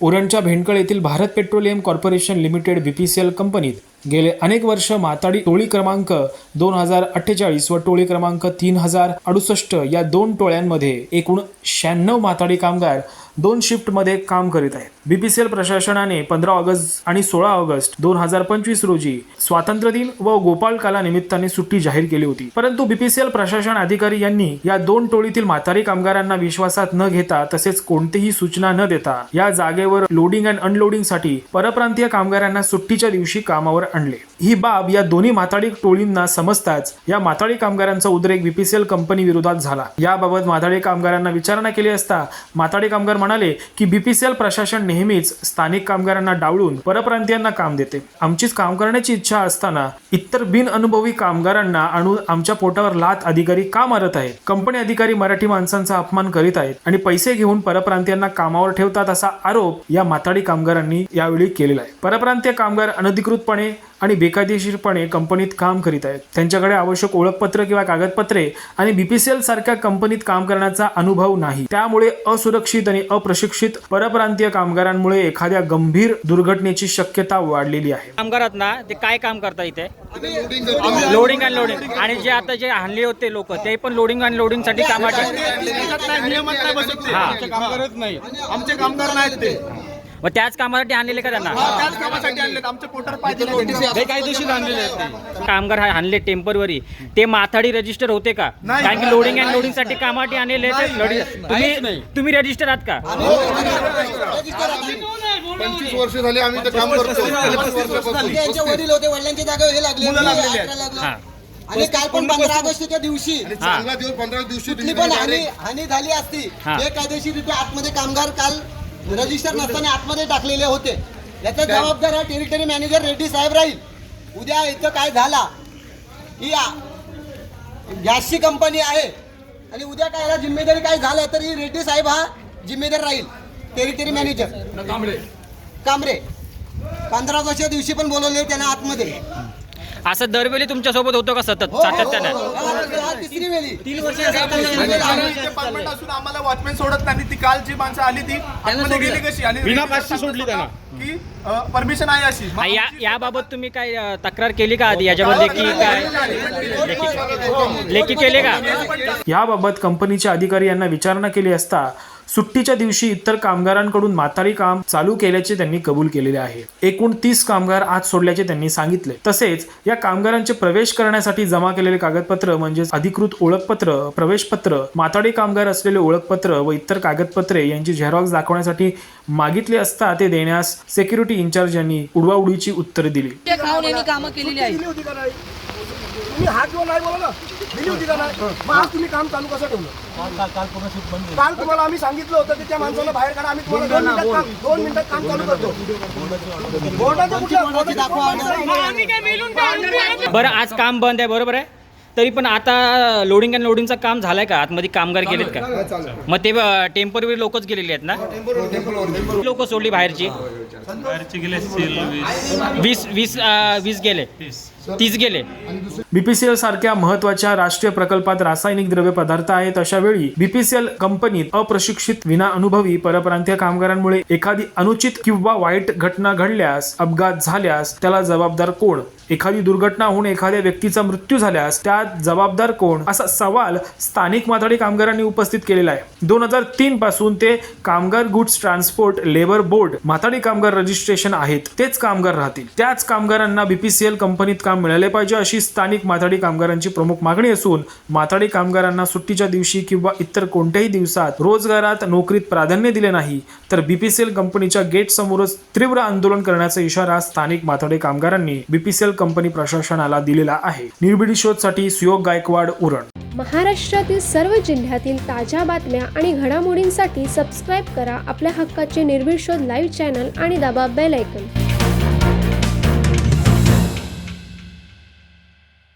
उरणच्या भेंडकळ येथील Bharat petroleum corporation limited BPCL कंपनीत गेले अनेक वर्ष माताडी टोळी क्रमांक दोन हजार अठ्ठेचाळीस व टोळी क्रमांक तीन हजार अडुसष्ट या दोन टोळ्यांमध्ये एकूण शहाण्णव माताडी कामगार दोन शिफ्टमध्ये काम करीत आहेत. बीपीसीएल प्रशासनाने पंधरा ऑगस्ट आणि सोळा ऑगस्ट दोन हजार पंचवीस रोजी स्वातंत्र्य दिन व गोपाल काला निमित्ताने सुट्टी जाहीर केली होती. परंतु बीपीसीएल प्रशासन अधिकारी यांनी या दोन टोळीतील म्हातारी कामगारांना विश्वासात न घेता तसेच कोणतीही सूचना न देता या जागेवर लोडिंग अँड अनलोडिंगसाठी परप्रांतीय कामगारांना सुट्टीच्या दिवशी कामावर आणले. ही बाब या दोन्ही माताडी टोळींना समजताच या माताडी कामगारांचा उद्रेक बीपीसीएल कंपनी विरोधात झाला. याबाबत माताडी कामगारांना विचारणा केली असता माताडी कामगार म्हणाले की बीपीसीएल प्रशासन नेहमीच स्थानिक कामगारांना डावळून परप्रांतीयांना काम देते. आमचीच काम करण्याची इच्छा असताना इतर बिन अनुभवी कामगारांना आणून आमच्या पोटावर लात अधिकारी का मारत आहेत? कंपनी अधिकारी मराठी माणसांचा अपमान करीत आहेत आणि पैसे घेऊन परप्रांतीयांना कामावर ठेवतात असा आरोप या माताडी कामगारांनी यावेळी केलेला आहे. परप्रांतीय कामगार अनधिकृतपणे आणि बेकायदेशीरपणे कंपनीत काम करीत आहेत. त्यांच्याकडे आवश्यक ओळखपत्र किंवा कागदपत्रे आणि बीपीसीएल सारख्या कंपनीत काम करण्याचा अनुभव नाही. त्यामुळे असुरक्षित आणि अप्रशिक्षित परप्रांतीय कामगारांमुळे एखाद्या गंभीर दुर्घटनेची शक्यता वाढलेली आहे. कामगारात ना ते काय काम करता इथे? लोडिंग अँड लोडिंग आणि जे आता जे आणले होते लोक ते पण लोडिंग अँड लोडिंगसाठी कामाचे नियमात नाही बसत ते. हा. आमचे कामगारच नाही. आमचे कामगार नाहीत ते. मग त्याच कामासाठी आणलेले का त्यांना? त्याच कामासाठी आणलेत. आमचे पोटर पाहिजे हे कायदेशीर आणलेले आहेत ते. कामगार हा- आणले टेम्परवरी. ते माथाडी रजिस्टर होते का? नाही. कारण की लोडिंग अँड लोडिंगसाठी कामासाठी आणलेले ते. तुम्ही तुम्ही रजिस्टर आहात का? पंचवीस वर्ष झाली आम्ही ते काम करतो पंचवीस वर्षापासून. यांचे वडील होते वडिलांच्या जागेवर हे लागले. मुलं मी लागलेली अकरा आहेत. लागलो. हा. आणि काल पण पंधरा ऑगस्टच्या दिवशी आणि चांगला दिवस पंधरा दिवशी कुठली पण हानी हानी झाली असती हा. बेकायदेशीरित्या आतमध्ये कामगार काल रजिस्टर नसताना आतमध्ये टाकलेले होते. याचा जबाबदार हा टेरिटरी मॅनेजर रेड्डी साहेब राहील. उद्या इथं काय झाला? ही गॅसची कंपनी आहे. आणि उद्या काय याला जिम्मेदारी काय झालं तर ही रेड्डी साहेब हा जिम्मेदार राहील. टेरिटरी मॅनेजर कांबरे पंधरा ऑगस्टच्या दिवशी पण बोलवले त्यांना आतमध्ये. असं दरवेळी तुमच्यासोबत होतं का सतत हो, सातत्यानं हा तीन वर्ष डिपार्टमेंट असून आम्हाला वॉचमॅन सोडत नाही ती काल जी माणसं आली ती आतमध्ये गेली कशी आणि बिना पाचशे सोडली त्यांना. की परमिशन आहे अशी हा, या याबाबत तुम्ही काय तक्रार केली का आधी याच्यावर लेखी काय लेखी केले का याबाबत कंपनीचे अधिकारी यांना विचारणा केली असता सुट्टीच्या दिवशी इतर कामगारांकडून म्हातारी काम चालू केल्याचे त्यांनी कबूल केलेले आहे. एकूण तीस कामगार आज सोडल्याचे त्यांनी सांगितले. तसेच या कामगारांचे प्रवेश करण्यासाठी जमा केलेले कागदपत्र म्हणजेच अधिकृत ओळखपत्र प्रवेशपत्र माथाडी कामगार असलेले ओळखपत्र व इतर कागदपत्रे यांची झेरॉक्स दाखवण्यासाठी मागितले असता ते देण्यास सेक्युरिटी इन्चार्ज यांनी उडवाउडीची उत्तरे दिली. तुम्ही हात नाही बोला ना. दिली होती का नाही. मग आज तुम्ही काम चालू कसं ठेवलं? काल तुम्हाला आम्ही सांगितलं होतं की त्या माणसाला बाहेर काढा. आम्ही तुम्हाला दोन मिनिटात काम दोन मिनिटात काम चालू करतो. बोर्डाचं कुठलं? बोर्डाचं बरं आज काम बंद आहे बरोबर आहे? तरी पण आता लोडिंग अँड लोडिंगचं काम झालंय का? आतमध्ये कामगार गेलेत का? मग ते टेंपररी लोकच गेलेली आहेत ना? लोक सोडली बाहेरची. वीस वीस अं, वीस गेले. तीस. गेले. बीपीसीएल सारख्या महत्त्वाच्या राष्ट्रीय प्रकल्पात रासायनिक द्रव्य पदार्थ आहेत अशा वेळी बीपीसीएल कंपनीत अप्रशिक्षित विना अनुभवी परप्रांतीय कामगारांमुळे एखादी अनुचित किंवा वाईट घटना घडल्यास अपघात झाल्यास त्याला जबाबदार कोण? एखादी दुर्घटना होऊन एखाद्या व्यक्तीचा मृत्यू झाल्यास त्यात जबाबदार कोण? असा सवाल स्थानिक माथाडी कामगारांनी उपस्थित केलेला आहे. दोन हजार तीन पासून ते कामगार goods transport labour board Mathadi कामगार रजिस्ट्रेशन आहेत. तेच कामगार राहतील. त्याच कामगारांना बीपीसीएल कंपनीत काम मिळाले पाहिजे अशी स्थानिक माथाडी कामगारांची प्रमुख मागणी असून माथाडी कामगारांना सुट्टीच्या दिवशी किंवा इतर कोणत्याही दिवसात रोजगारात नोकरीत प्राधान्य दिले नाही तर बीपीसीएल कंपनीच्या गेट समोरच तीव्र आंदोलन करण्याचा इशारा स्थानिक माथाडी कामगारांनी बीपीसीएल कंपनी प्रशासनाला दिलेला आहे. निर्भीड शोधसाठी सुयोग गायकवाड उरण. महाराष्ट्रातील सर्व जिल्ह्यातील ताज्या बातम्या आणि घडामोडींसाठी सबस्क्राईब करा आपल्या हक्काचे निर्भीड शोध लाईव्ह चॅनल आणि दाबा बेल ऐकन